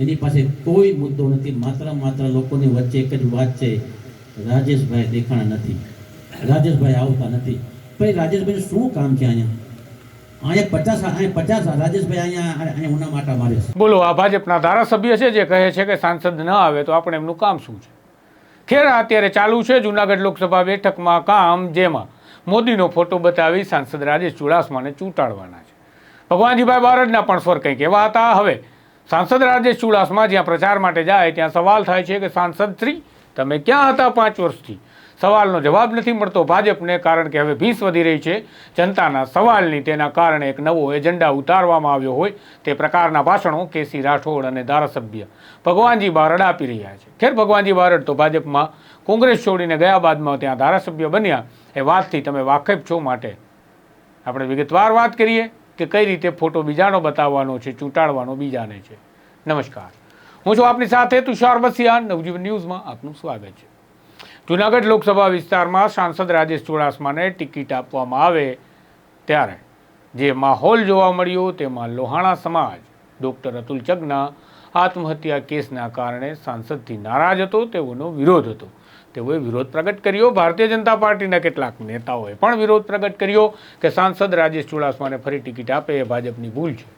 એની પાસે કોઈ મુદ્દો નથી. માત્ર માત્ર લોકોની વચ્ચે એક જ વાત છે, રાજેશભાઈ દેખાણા નથી. રાજેશભાઈ આવતા નથી. ભાઈ રાજેશભાઈ શું કામ છે અહીંયા? બોલો, આ ભાજપના ધારાસભ્ય છે જે કહે છે કે સાંસદ ન આવે તો આપણે એમનું કામ શું છે? ખેર અત્યારે ચાલુ છે જુનાગઢ લોકસભા બેઠકમાં કામ જેમાં મોદીનો ફોટો બતાવી સાંસદ રાજેશ ચુડાસમાને ચૂંટાડવાના છે. ભગવાનજીભાઈ બારડના પણ સ્વર કંઈક એવા હતા. હવે સાંસદ રાજેશ ચુડાસમા જ્યાં પ્રચાર માટે જાય, ત્યાં સવાલ થાય છે કે સાંસદ શ્રી, તમે ક્યાં હતા પાંચ વર્ષથી? સવાલનો જવાબ નથી મળતો ભાજપને, કારણ કે હવે ભીસ વધી રહી છે. જનતાના સવાલની તેના કારણે એક નવો એજન્ડા ઉતારવામાં આવ્યો હોય તે પ્રકારના ભાષણો કેસી રાઠોડ અને ધારાસભ્ય ભગવાનજી બારડ આપી રહ્યા છે. ખેર ભગવાનજી બારડ તો ભાજપમાં કોંગ્રેસ છોડીને ગયા બાદમાં ત્યાં ધારાસભ્ય બન્યા. એ વાતથી તમે વાકેફ છો માટે. આપણે વિગતવાર વાત કરીએ. કે કઈ રીતે ફોટો બીજાનો બતાવવાનો છે, ચૂંટાડવાનો બીજાને છે. નમસ્કાર. હું છું આપની સાથે તુષાર બસિયાન નવજીવન ન્યૂઝમાં આપનું સ્વાગત છે. જૂનાગઢ લોકસભા વિસ્તારમાં સાંસદ રાજેશ ચુડાસમાને ટિકિટ આપવામાં આવે ત્યારે જે માહોલ જોવા મળ્યો તેમાં લોહાણા સમાજ, ડૉક્ટર અતુલ ચગના, આત્મહત્યા કેસના કારણે સાંસદથી નારાજ હતો, તેઓનો વિરોધ હતો. તેઓએ વિરોધ પ્રગટ કર્યો. ભારતીય જનતા પાર્ટીના કેટલાક નેતાઓએ પણ વિરોધ પ્રગટ કર્યો કે સાંસદ રાજેશ ચુડાસમાને ફરી ટિકિટ આપે એ ભાજપની ભૂલ છે.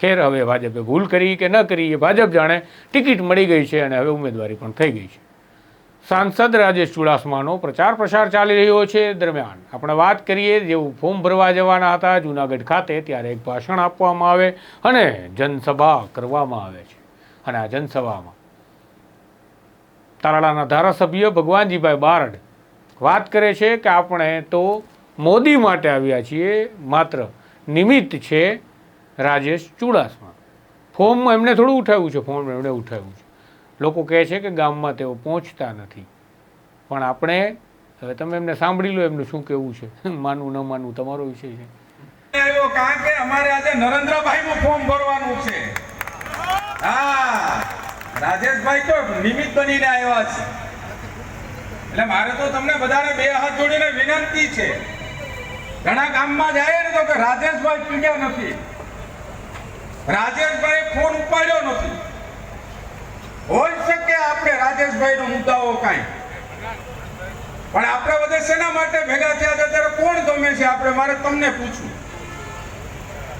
ખેર હવે ભાજપે ભૂલ કરી કે ન કરી એ ભાજપ જાણે ટિકિટ મળી ગઈ છે અને હવે ઉમેદવારી પણ થઈ ગઈ છે. સાંસદ રાજેશ ચુડાસમાનો પ્રચાર પ્રસાર ચાલી રહ્યો છે દરમિયાન. આપણે વાત કરીએ જેવું ફોર્મ ભરવા જવાના હતા જુનાગઢ ખાતે ત્યારે એક ભાષણ આપવામાં આવે અને જનસભા કરવામાં આવે છે. અને આ જનસભામાં તાલાળાના ધારાસભ્ય ભગવાનજીભાઈ બારડ વાત કરે છે કે આપણે તો મોદી માટે આવ્યા છીએ, માત્ર નિમિત્ત છે રાજેશ ચુડાસમા. ફોર્મ એમને થોડું ઉઠાવ્યું છે ફોર્મ એમણે ઉઠાવ્યું છે. લોકો કહે છે કે ગામમાં તેઓ પહોંચતા નથી. પણ આપણે, હવે તમે એમને સાંભળી લો એમનું શું કહેવું છે. માનવું, ન માનવું, તમારો વિષય છે. આવ્યો કારણ કે અમારે આજે નરેન્દ્રભાઈ નું ફોર્મ ભરવાનું છે. હા. રાજેશભાઈ તો નિમિત્ત બનીને આવ્યા છે. એટલે મારે તો તમને બધાને બે હાથ જોડીને વિનંતી છે. ઘણા ગામમાં જાય ને તો કે રાજેશભાઈ પીડ્યા નથી. રાજેશભાઈ ફોન ઉપાડ્યો નથી. હોય શકે આપણે રાજેશભાઈ નો મુદ્દાઓ કાંઈ. પણ આપણે બધા શેના માટે ભેગા થયા છે? ત્યારે કોણ ગમે છે આપણે? મારે તમને પૂછવું.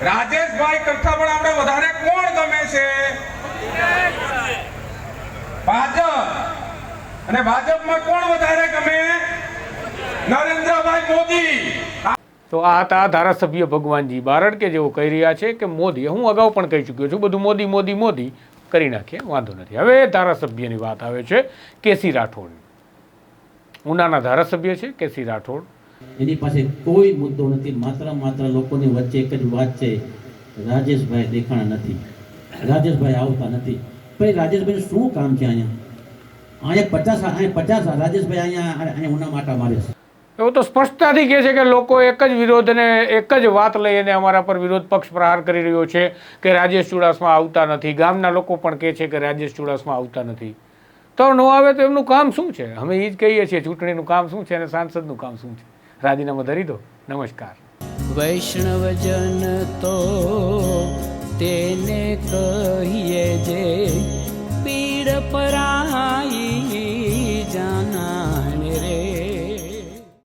રાજેશભાઈ કરતા પણ આપણે વધારે કોણ ગમે છે? અને ભાજપમાં કોણ વધારે ગમે? નરેન્દ્રભાઈ મોદી. તો આ હતા ધારાસભ્ય ભગવાનજી બારડ કે જેઓ કહી રહ્યા છે કે મોદી હું અગાઉ પણ કહી ચૂક્યો છું બધું મોદી મોદી મોદી કરી નાખીએ વાંધો નથી. હવે ધારાસભ્યની વાત આવે છે કેસી રાઠોડ. ઉનાના ધારાસભ્ય છે કેસી રાઠોડ. એની પાસે કોઈ મુદ્દો નથી માત્ર માત્ર લોકોની વચ્ચે એક જ વાત છે રાજેશભાઈ દેખાણા નથી. રાજેશભાઈ આવતા નથી. ભાઈ રાજેશભાઈ શું કામ છે અહીંયા? અહીંયા પચાસ અહીંયા પચાસ રાજેશભાઈ અહીંયા અહીંયા ઉના માટા મારે છે. એવું તો સ્પષ્ટતાથી કહે છે કે લોકો એક જ વિરોધને એક જ વાત લઈને અમારા પર વિરોધ પક્ષ પ્રહાર કરી રહ્યો છે કે રાજેશ ચુડાસમા આવતા નથી. ગામના લોકો પણ કહે છે કે રાજેશ ચુડાસમા આવતા નથી. તો ન આવે તો એમનું કામ શું છે? અમે એ જ કહીએ છીએ ચૂંટણીનું કામ શું છે અને સાંસદનું કામ શું છે? રાજીનામું ધરી દો. નમસ્કાર. વૈષ્ણવજન તો તેને કહીએ જે પીડ જાન